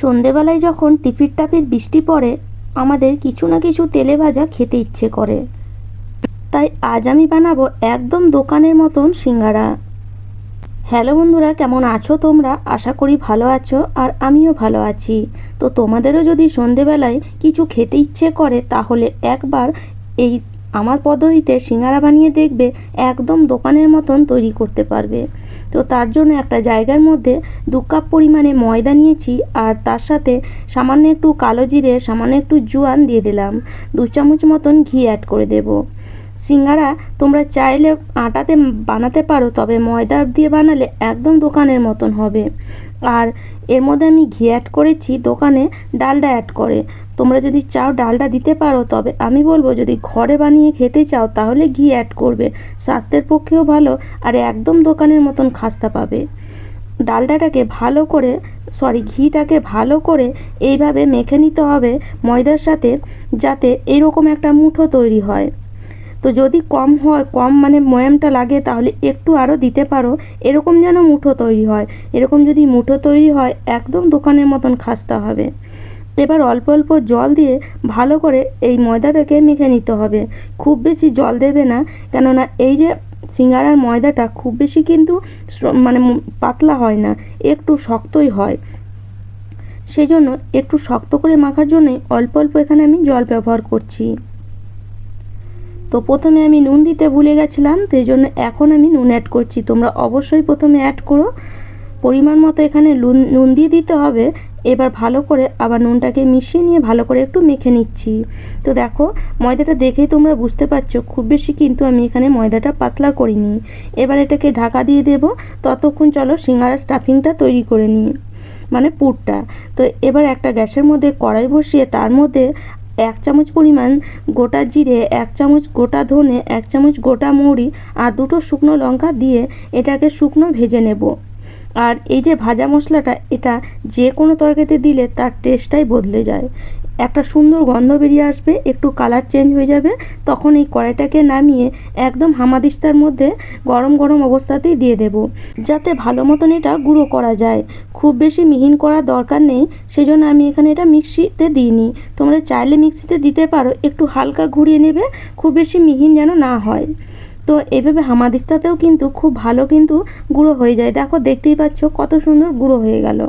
সন্ধেবেলায় যখন টিফির টাপির বৃষ্টি পড়ে, আমাদের কিছু না কিছু তেলে ভাজা খেতে ইচ্ছে করে। তাই আজ আমি বানাবো একদম দোকানের মতন সিঙ্গারা। হ্যালো বন্ধুরা, কেমন আছো তোমরা? আশা করি ভালো আছো আর আমিও ভালো আছি। তো তোমাদেরও যদি সন্ধেবেলায় কিছু খেতে ইচ্ছে করে, তাহলে একবার এই আমার পদ্ধতিতে সিঙ্গারা বানিয়ে দেখবে একদম দোকানের মতন তৈরি করতে পারবে। তো তার জন্য একটা জায়গার মধ্যে দু কাপ পরিমাণে ময়দা নিয়েছি আর তার সাথে সামান্য একটু কালো জিরে, সামান্য একটু জোয়ান দিয়ে দিলাম। দু চামচ মতন ঘি অ্যাড করে দেবো। সিঙ্গারা তোমরা চাইলে আটাতে বানাতে পারো, তবে ময়দা দিয়ে বানালে একদম দোকানের মতন হবে। আর এর মধ্যে আমি ঘি অ্যাড করেছি, দোকানে ডালডা অ্যাড করে। তোমরা যদি চাও ডালটা দিতে পারো, তবে আমি বলব যদি ঘরে বানিয়ে খেতে চাও, তাহলে ঘি অ্যাড করবে। স্বাস্থ্যের পক্ষেও ভালো আর একদম দোকানের মতন খাস্তা পাবে। ডালডাটাকে ভালো করে সরি ঘিটাকে ভালো করে এইভাবে মেখে নিতে হবে ময়দার সাথে, যাতে এরকম একটা মুঠো তৈরি হয়। তো যদি কম হয়, কম মানে ময়ামটা লাগে, তাহলে একটু আরও দিতে পারো। এরকম যেন মুঠো তৈরি হয়। এরকম যদি মুঠো তৈরি হয়, একদম দোকানের মতন খাস্তা হবে। এবার অল্প অল্প জল দিয়ে ভালো করে এই ময়দাটাকে মেখে নিতে হবে। খুব বেশি জল দেবে না, কেননা এই যে সিঙ্গারার ময়দাটা খুব বেশি কিন্তু মানে পাতলা হয় না, একটু শক্তই হয়। সেই জন্য একটু শক্ত করে মাখার জন্যই অল্প অল্প এখানে আমি জল ব্যবহার করছি। তো প্রথমে আমি নুন দিতে ভুলে গেছিলাম, তো এই জন্য এখন আমি নুন অ্যাড করছি। তোমরা অবশ্যই প্রথমে অ্যাড করো। পরিমাণ মতো এখানে নুন নুন দিয়ে দিতে হবে। এবার ভালো করে আবার নুনটাকে মিশিয়ে নিয়ে ভালো করে একটু মেখে নিচ্ছি। তো দেখো, ময়দাটা দেখেই তোমরা বুঝতে পারছ, খুব বেশি কিন্তু আমি এখানে ময়দাটা পাতলা করিনি। এবার এটাকে ঢাকা দিয়ে দেব। ততক্ষণ চলো সিঙ্গারা স্টাফিংটা তৈরি করে নিই মানে পুরটা। তো এবার একটা গ্যাসের মধ্যে কড়াই বসিয়ে তার মধ্যে এক চামচ পরিমাণ গোটা জিরে, এক চামচ গোটা ধনে, এক চামচ গোটা মৌরি আর দুটো শুকনো লঙ্কা দিয়ে এটাকে শুকনো ভেজে নেব। আর এই যে ভাজা মশলাটা, এটা যে কোনো তরকারিতে দিলে তার টেস্টটাই বদলে যায়। একটা সুন্দর গন্ধ বেরিয়ে আসবে, একটু কালার চেঞ্জ হয়ে যাবে, তখন এই কড়াইটাকে নামিয়ে একদম হামাদিস্তার মধ্যে গরম গরম অবস্থাতেই দিয়ে দেব, যাতে ভালো মতন এটা গুঁড়ো করা যায়। খুব বেশি মিহিন করার দরকার নেই সেই জন্য আমি এখানে এটা মিক্সিতে দিইনি। তোমরা চাইলে মিক্সিতে দিতে পারো, একটু হালকা ঘুরিয়ে নেবে, খুব বেশি মিহিন যেন না হয়। তো এভাবে হামাদিস্তাতেও কিন্তু খুব ভালো কিন্তু গুঁড়ো হয়ে যায়। দেখো, দেখতেই পাচ্ছ কত সুন্দর গুঁড়ো হয়ে গেল।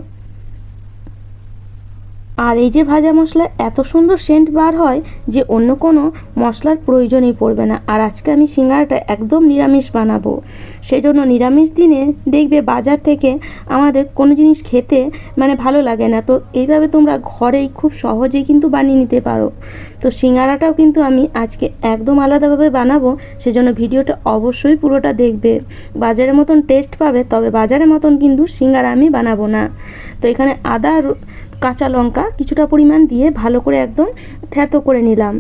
আর এই যে ভাজা মশলা এত সুন্দর সেন্ট বার হয় যে অন্য কোনো মশলার প্রয়োজনই পড়বে না। আর আজকে আমি সিঙ্গারাটা একদম নিরামিষ বানাবো। সেজন্য নিরামিষ দিনে দেখবে বাজার থেকে আমাদের কোনো জিনিস খেতে মানে ভালো লাগে না। তো এইভাবে তোমরা ঘরেই খুব সহজেই কিন্তু বানিয়ে নিতে পারো। তো সিঙ্গারাটাও কিন্তু আমি আজকে একদম আলাদাভাবে বানাবো। সেজন্য ভিডিওটা অবশ্যই পুরোটা দেখবে। বাজারের মতন টেস্ট পাবে, তবে বাজারের মতন কিন্তু সিঙ্গারা আমি বানাবো না। তো এখানে আদা কাঁচা লঙ্কা কিছুটা পরিমাণ দিয়ে ভালো করে একদম থ্যাতো করে নিলাম।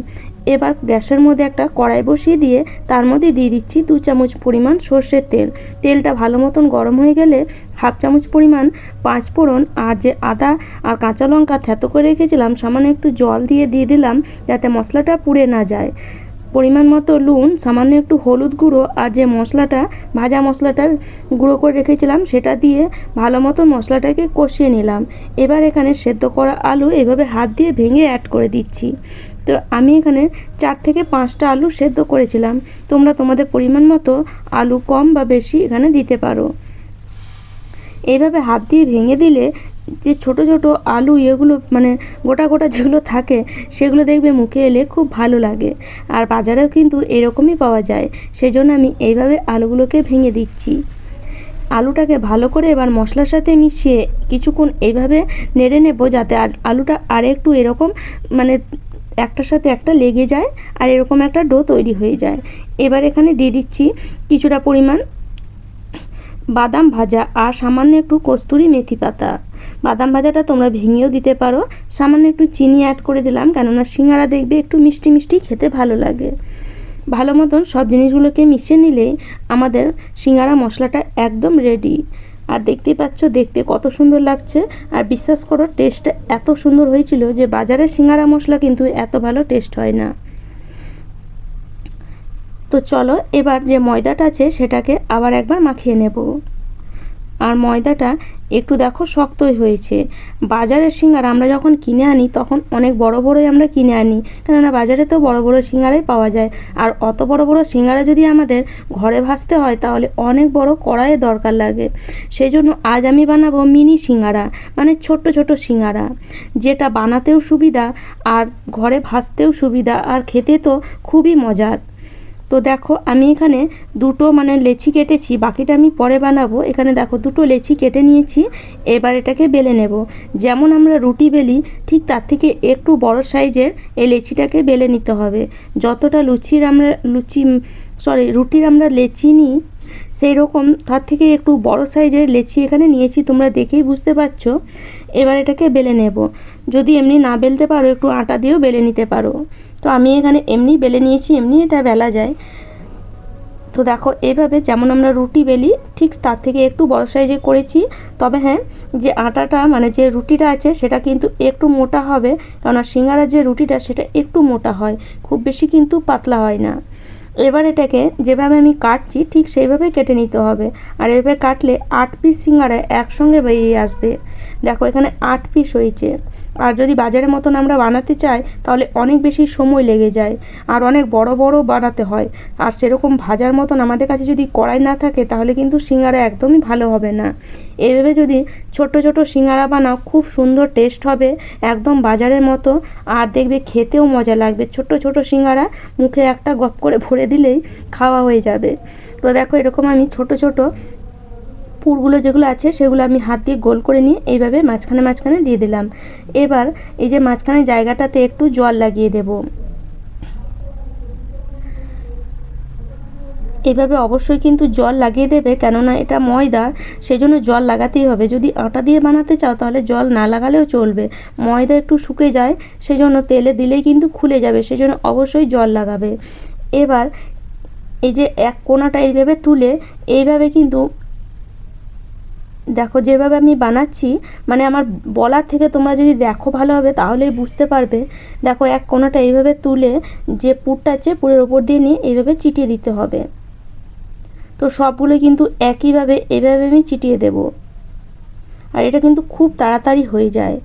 এবার গ্যাসের মধ্যে একটা কড়াই বসিয়ে দিয়ে তার মধ্যে দিয়ে দিচ্ছি দু চামচ পরিমাণ সর্ষের তেল। তেলটা ভালো মতন গরম হয়ে গেলে হাফ চামচ পরিমাণ পাঁচ ফোড়ন আর যে আদা আর কাঁচা লঙ্কা থ্যাতো করে রেখেছিলাম, সামান্য একটু জল দিয়ে দিয়ে দিলাম যাতে মশলাটা পুড়ে না যায়। পরিমাণ মতো নুন সামান্য একটু হলুদ গুঁড়ো আর যে মশলাটা, ভাজা মশলাটা গুঁড়ো করে রেখেছিলাম, সেটা দিয়ে ভালো মতো মশলাটাকে কষিয়ে নিলাম। এবার এখানে সেদ্ধ করা আলু এভাবে হাত দিয়ে ভেঙে অ্যাড করে দিচ্ছি। তো আমি এখানে চার থেকে পাঁচটা আলু সেদ্ধ করেছিলাম। তোমরা তোমাদের পরিমাণ মতো আলু কম বা বেশি এখানে দিতে পারো। এইভাবে হাত দিয়ে ভেঙে দিলে যে ছোট ছোট আলু এগুলো মানে গোটা গোটা যেগুলো থাকে, সেগুলো দেখবে মুখে এলে খুব ভালো লাগে। আর বাজারেও কিন্তু এরকমই পাওয়া যায়। সেই জন্য আমি এইভাবে আলুগুলোকে ভেঙে দিচ্ছি। আলুটাকে ভালো করে এবার মশলার সাথে মিশিয়ে কিছুক্ষণ এইভাবে নেড়ে নেব যাতে আর আলুটা আর একটু এরকম মানে একটার সাথে একটা লেগে যায় আর এরকম একটা ডো তৈরি হয়ে যায়। এবার এখানে দিয়ে দিচ্ছি কিছুটা পরিমাণ বাদাম ভাজা আর সামান্য একটু কস্তুরি মেথি পাতা। বাদাম ভাজাটা তোমরা ভেঙেও দিতে পারো। সামান্য একটু চিনি অ্যাড করে দিলাম, কেননা সিঙ্গারা দেখবে একটু মিষ্টি মিষ্টি খেতে ভালো লাগে। ভালো মতন সব জিনিসগুলোকে মিশিয়ে নিলেই আমাদের সিঙ্গারা মশলাটা একদম রেডি আর দেখতেই পাচ্ছ, দেখতে কত সুন্দর লাগছে। আর বিশ্বাস করো টেস্টটা এত সুন্দর হয়েছিল যে বাজারের সিঙ্গারা মশলা কিন্তু এত ভালো টেস্ট হয় না। তো চলো, এবার যে ময়দাটা আছে সেটাকে আবার একবার মাখিয়ে নেব। আর ময়দাটা একটু দেখো শক্তই হয়েছে। বাজারের সিঙ্গারা আমরা যখন কিনে আনি, তখন অনেক বড় বড়ই আমরা কিনে আনি। কেননা বাজারে তো বড় বড় সিঙ্গারাই পাওয়া যায়। আর অত বড় বড় সিঙ্গারা যদি আমাদের ঘরে ভাজতে হয়, তাহলে অনেক বড় কড়াইয়ের দরকার লাগে। সেই জন্য আজ আমি বানাবো মিনি সিঙ্গারা মানে ছোট্ট ছোট সিঙ্গারা। যেটা বানাতেও সুবিধা, আর ঘরে ভাজতেও সুবিধা, আর খেতে তো খুবই মজার। তো দেখো, আমি এখানে দুটো মানে লেচি কেটেছি, বাকিটা আমি পরে বানাবো। এখানে দেখো, দুটো লেচি কেটে নিয়েছি, এবার এটাকে বেলে নেব। যেমন আমরা রুটি বেলি, ঠিক তার থেকে একটু বড় সাইজের এই লেচিটাকে বেলে নিতে হবে। যতটা লুচির আমরা, লুচি সরি রুটির আমরা লেচি নিই সেই রকম তার থেকে একটু বড় সাইজের লেচি এখানে নিয়েছি, তোমরা দেখেই বুঝতে পারছ। এবার এটাকে বেলে নেব। যদি এমনি না বেলতে পারো, একটু আটা দিয়েও বেলে নিতে পারো। তো আমি এখানে এমনি বেলে নিয়েছি, এমনি এটা বেলা যায়। তো দেখো, এভাবে যেমন আমরা রুটি বেলি, ঠিক তার থেকে একটু বড় সাইজে করেছি। তবে হ্যাঁ যে আটাটা মানে যে রুটিটা আছে, সেটা কিন্তু একটু মোটা হবে। কেননা সিঙ্গারার যে রুটিটা, সেটা একটু মোটা হয়। খুব বেশি কিন্তু পাতলা হয় না। এবার এটাকে যেভাবে আমি কাটছি, ঠিক সেইভাবে কেটে নিতে হবে। আর এভাবে কাটলে আট পিস সিঙ্গারা একসঙ্গে বেরিয়ে আসবে। দেখো, এখানে আট পিস হয়েছে। আর যদি বাজারের মতন আমরা বানাতে চাই, তাহলে অনেক বেশি সময় লেগে যায়। আর অনেক বড় বড় বানাতে হয়। আর সেরকম ভাজার মতন আমাদের কাছে যদি কড়াই না থাকে, তাহলে কিন্তু সিঙ্গারা একদমই ভালো হবে না। এভাবে যদি ছোট ছোট সিঙ্গারা বানাও, খুব সুন্দর টেস্ট হবে, একদম বাজারের মতো। আর দেখবে খেতেও মজা লাগবে। ছোট ছোট সিঙ্গারা মুখে একটা গপ করে ভরে দিলেই খাওয়া হয়ে যাবে। তো দেখো, এরকম আমি ছোট ছোট পুরগুলো যেগুলো আছে সেগুলো আমি হাত দিয়ে গোল করে নিয়ে এইভাবে মাঝখানে মাঝখানে দিয়ে দিলাম। এবার এই যে মাঝখানে জায়গাটাতে একটু জল লাগিয়ে দেব। এভাবে অবশ্যই কিন্তু জল লাগিয়ে দেবে, কেননা এটা ময়দা সেই জন্য জল লাগাতেই হবে। যদি আটা দিয়ে বানাতে চাও তাহলে জল না লাগালেও চলবে। ময়দা একটু শুকে যায়, সেজন্য তেলে দিলেই কিন্তু খুলে যাবে, সেজন্য অবশ্যই জল লাগাবে। এবার এই যে এক কোনাটা এইভাবে তুলে, এইভাবে কিন্তু দেখো, যেভাবে আমি বানাচ্ছি মানে আমার বলার থেকে তোমরা যদি দেখো ভালোভাবে, তাহলেই বুঝতে পারবে। দেখো, এক কোনাটা এইভাবে তুলে যে পুরটা আছে, পুরের ওপর দিয়ে নিয়ে এইভাবে চিটিয়ে দিতে হবে। তো সবগুলো কিন্তু একইভাবে, এভাবে আমি চিটিয়ে দেব। আর এটা কিন্তু খুব তাড়াতাড়ি হয়ে যায়।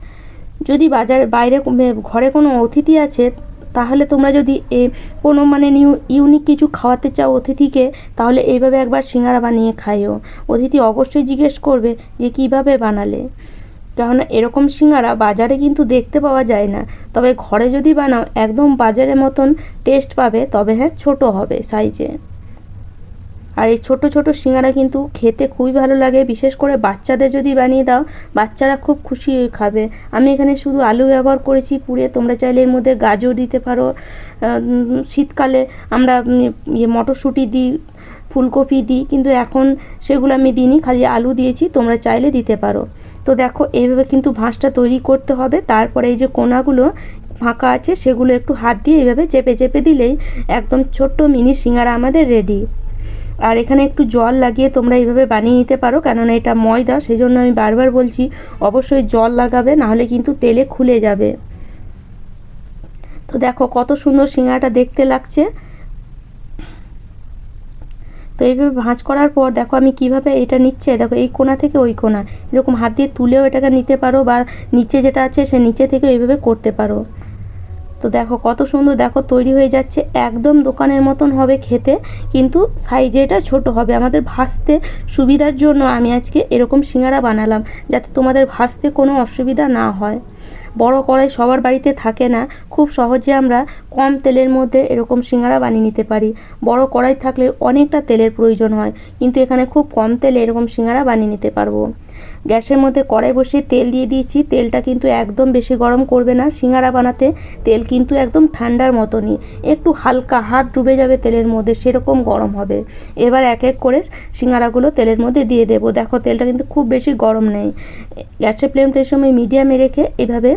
যদি বাজার, বাইরে ঘরে কোনো অতিথি আছে তাহলে তোমরা যদি এ কোনো মানে নিউ ইউনিক কিছু খাওয়াতে চাও অতিথিকে, তাহলে এইভাবে একবার সিঙ্গারা বানিয়ে খাইও। অতিথি অবশ্যই জিজ্ঞেস করবে যে কীভাবে বানালে। কেননা এরকম সিঙ্গারা বাজারে কিন্তু দেখতে পাওয়া যায় না। তবে ঘরে যদি বানাও, একদম বাজারের মতন টেস্ট পাবে, তবে হ্যাঁ ছোট হবে সাইজে আর এই ছোট ছোট সিঙ্গারা কিন্তু খেতে খুবই ভালো লাগে। বিশেষ করে বাচ্চাদের যদি বানিয়ে দাও, বাচ্চারা খুব খুশি হয়ে খাবে। আমি এখানে শুধু আলু ব্যবহার করেছি পুড়ে, তোমরা চাইলে এর মধ্যে গাজর দিতে পারো। শীতকালে আমরা ইয়ে মটরশুঁটি দিই, ফুলকপি দিই, কিন্তু এখন সেগুলো আমি দিইনি, খালি আলু দিয়েছি, তোমরা চাইলে দিতে পারো। তো দেখো, এইভাবে কিন্তু ভাঁজটা তৈরি করতে হবে। তারপরে এই যে কোনাগুলো ফাঁকা আছে, সেগুলো একটু হাত দিয়ে এইভাবে চেপে চেপে দিলেই একদম ছোট্ট মিনি সিঙ্গারা আমাদের রেডি আর এখানে একটু জল লাগিয়ে তোমরা এইভাবে বানিয়ে নিতে পারো, কেননা এটা ময়দা সেই জন্য আমি বারবার বলছি অবশ্যই জল লাগাবে, নাহলে কিন্তু তেলে খুলে যাবে। তো দেখো কত সুন্দর সিঙ্গাটা দেখতে লাগছে। তো এইভাবে ভাঁজ করার পর দেখো আমি কীভাবে এটা নিচ্ছে, দেখো এই কোনা থেকে ওই কোনা এরকম হাত দিয়ে তুলেও এটাকে নিতে পারো বা নিচে যেটা আছে সে নিচে থেকে এইভাবে করতে পারো। তো দেখো কত সুন্দর দেখো তৈরি হয়ে যাচ্ছে। একদম দোকানের মতন হবে খেতে, কিন্তু সাইজে এটা ছোট হবে। আমাদের ভাসতে সুবিধার জন্য আমি আজকে এরকম সিঙ্গারা বানালাম, যাতে তোমাদের ভাসতে কোনো অসুবিধা না হয়। বড় কড়াই সবার বাড়িতে থাকে না, খুব সহজে আমরা কম তেলের মধ্যে এরকম সিঙ্গারা বানিয়ে নিতে পারি। বড় কড়াই থাকলে অনেকটা তেলের প্রয়োজন হয়, কিন্তু এখানে খুব কম তেলে এরকম সিঙ্গারা বানিয়ে নিতে পারব। গ্যাসের মধ্যে কড়াই বসিয়ে তেল দিয়ে দিয়েছি। তেলটা কিন্তু একদম বেশি গরম করবে না। সিঙ্গারা বানাতে তেল কিন্তু একদম ঠান্ডার মতনই। একটু হালকা হাত ডুবে যাবে তেলের মধ্যে, সেরকম গরম হবে। এবার এক এক করে সিঙ্গারাগুলো তেলের মধ্যে দিয়ে দেবো। দেখো, তেলটা কিন্তু খুব বেশি গরম নেই। গ্যাসের ফ্লেমটা সময় মিডিয়ামে রেখে এভাবে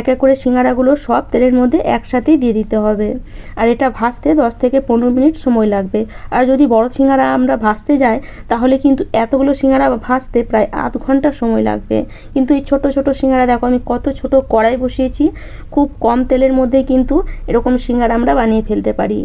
এক এক করে সিঙ্গারাগুলো সব তেলের মধ্যে একসাথেই দিয়ে দিতে হবে। আর এটা ভাজতে দশ থেকে পনেরো মিনিট সময় লাগবে। আর যদি বড় সিঙ্গারা আমরা ভাজতে যাই, তাহলে কিন্তু এতগুলো সিঙ্গারা ভাজতে প্রায় আধ ঘণ্টা সময় লাগবে। কিন্তু এই ছোট ছোট সিঙ্গারা দেখো, আমি কত ছোট কড়াই বসিয়েছি। খুব কম তেলের মধ্যে কিন্তু এরকম সিঙ্গারা আমরা বানিয়ে ফেলতে পারি।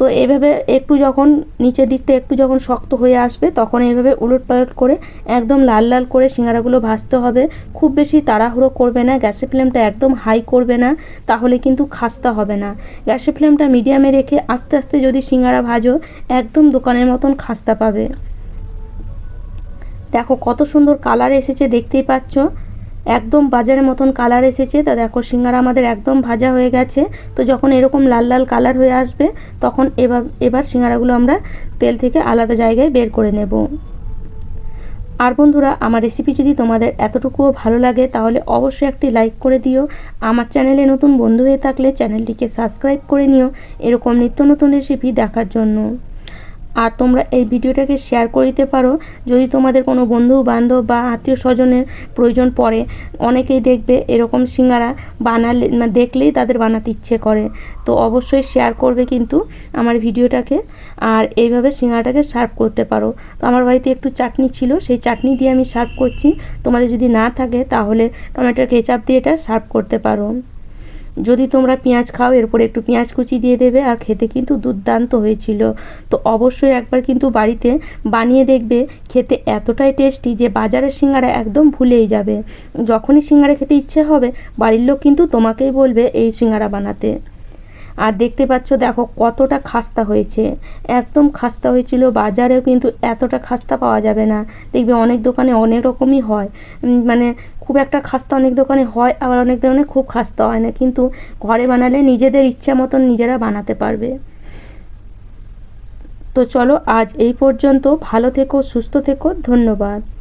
তো এভাবে একটু যখন নিচের দিকটা একটু যখন শক্ত হয়ে আসবে, তখন এইভাবে উলট পালট করে একদম লাল লাল করে সিঙ্গারাগুলো ভাজতে হবে। খুব বেশি তাড়াহুড়ো করবে না, গ্যাসের ফ্লেমটা একদম হাই করবে না, তাহলে কিন্তু খাস্তা হবে না। গ্যাসের ফ্লেমটা মিডিয়ামে রেখে আস্তে আস্তে যদি সিঙ্গারা ভাজো, একদম দোকানের মতন খাস্তা পাবে। দেখো কত সুন্দর কালার এসেছে, দেখতেই পাচ্ছ? একদম বাজারের মতন কালার এসেছে। তা দেখো সিঙ্গারা আমাদের একদম ভাজা হয়ে গেছে। তো যখন এরকম লাল লাল কালার হয়ে আসবে, তখন এবার এবার সিঙ্গারাগুলো আমরা তেল থেকে আলাদা জায়গায় বের করে নেব। আর বন্ধুরা, আমার রেসিপি যদি তোমাদের এতটুকুও ভালো লাগে, তাহলে অবশ্যই একটি লাইক করে দিও। আমার চ্যানেলে নতুন বন্ধু হয়ে থাকলে চ্যানেলটিকে সাবস্ক্রাইব করে নিও। এরকম নিত্য নতুন রেসিপি দেখার জন্য। আর তোমরা এই ভিডিওটাকে শেয়ার করে দিতে পারো। যদি তোমাদের কোনো বন্ধু, বান্ধব বা আত্মীয় স্বজনের প্রয়োজন পড়ে, অনেকেই দেখবে এরকম সিঙ্গারা বানালে মানে দেখলেই তাদের বানাতে ইচ্ছে করে। তো অবশ্যই শেয়ার করবে কিন্তু আমার ভিডিওটাকে আর এইভাবে সিঙ্গারাটাকে সার্ভ করতে পারো। তো আমার বাড়িতে একটু চাটনি ছিল, সেই চাটনি দিয়ে আমি সার্ভ করছি। তোমাদের যদি না থাকে তাহলে টমেটোর কেচাপ দিয়ে এটা সার্ভ করতে পারো। যদি তোমরা পেঁয়াজ খাও, এরপরে একটু পেঁয়াজ কুচি দিয়ে দেবে আর খেতে কিন্তু দুর্দান্ত হয়েছিল। তো অবশ্যই একবার কিন্তু বাড়িতে বানিয়ে দেখবে, খেতে এতটাই টেস্টি যে বাজারের সিঙ্গারা একদম ভুলেই যাবে। যখনই সিঙ্গারা খেতে ইচ্ছে হবে, বাড়ির লোক কিন্তু তোমাকেই বলবে এই সিঙ্গারা বানাতে। আর দেখতে পাচ্ছ, দেখো কতটা খাস্তা হয়েছে। একদম খাস্তা হয়েছিল, বাজারেও কিন্তু এতটা খাস্তা পাওয়া যাবে না। দেখবে অনেক দোকানে অনেক রকমই হয়। মানে খুব একটা খাস্তা অনেক দোকানে হয়, আবার অনেক দোকানে খুব খাস্তা হয় না। কিন্তু ঘরে বানালে নিজেদের ইচ্ছা মতন নিজেরা বানাতে পারবে। তো চলো আজ এই পর্যন্ত। ভালো থেকো, সুস্থ থেকো। ধন্যবাদ।